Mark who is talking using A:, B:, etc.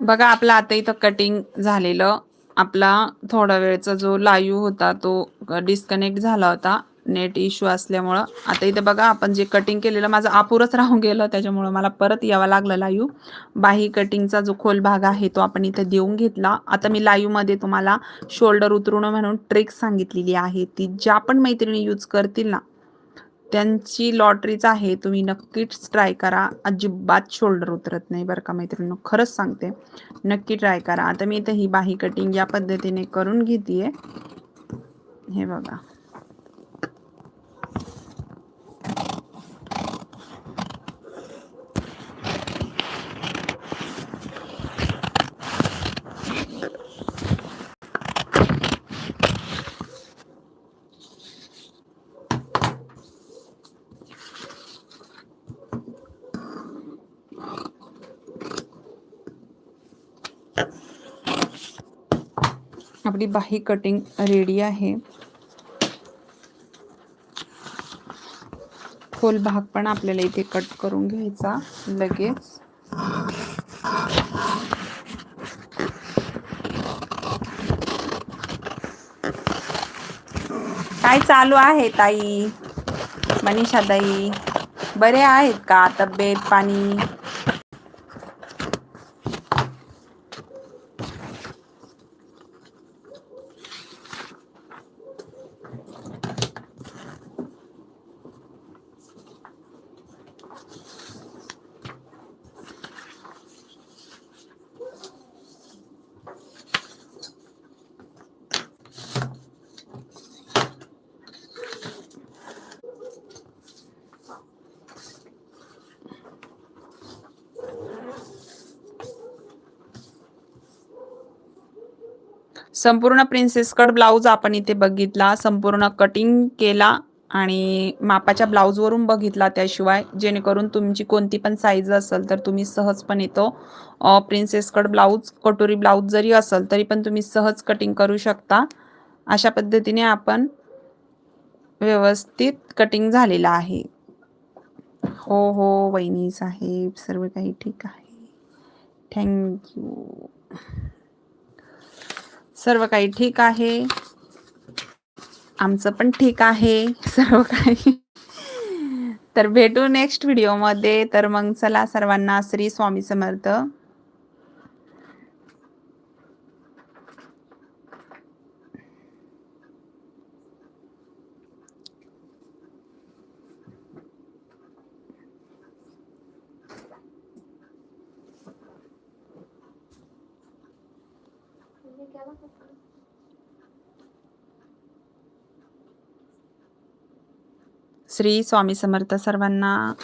A: बघा आपलं आता इथं कटिंग झालेलं. आपला थोडा वेळचा जो लाईव्ह होता तो डिस्कनेक्ट झाला होता नेट इश्यू असल्यामुळं. आता इथं बघा आपण जे कटिंग केलेलं माझं आपुरच राहून गेलं त्याच्यामुळं मला परत यावं लागलं लाईव्ह बाही कटिंगचा जो खोल भाग आहे तो आपण इथं देऊन घेतला. आता मी लाईव्हमध्ये तुम्हाला शोल्डर उतरून म्हणून ट्रिक सांगितलेली आहे ती ज्या पण मैत्रिणी यूज करतील ना त्यांची लॉटरीच आहे तुम्ही नक्कीच ट्राय करा. अजिबात शोल्डर उतरत नाही बरं का मैत्रिणी खरंच सांगते. नक्की ट्राय करा. आता मी इथं ही बाही कटिंग या पद्धतीने करून घेते हे बघा. आपली बाही कटिंग रेडी आहे. खोल भाग पण आपल्याला इथे कट करून घ्यायचा लगेच. काय चालू आहे ताई? मनीषा ताई बरे आहेत का? तब्येत पाणी? संपूर्ण प्रिन्सेस कट ब्लाऊज आपण इथे बघितला संपूर्ण कटिंग केला आणि मापाच्या ब्लाऊजवरून बघितला त्याशिवाय जेणेकरून तुमची कोणती पण साईज असेल तर तुम्ही सहजपणे तो प्रिन्सेस कट ब्लाऊज कटोरी ब्लाऊज जरी असेल तरी पण तुम्ही सहज कटिंग करू शकता. अशा पद्धतीने आपण व्यवस्थित कटिंग झालेलं आहे. हो हो वहिनी साहेब सर्व काही ठीक आहे. थँक्यू सर्व काही ठीक आहे. आमचं पण ठीक आहे. सर्व काही. तर भेटू नेक्स्ट व्हिडिओमध्ये तर मग चला सर्वांना श्री स्वामी समर्थ. श्री स्वामी समर्थ सर्वांना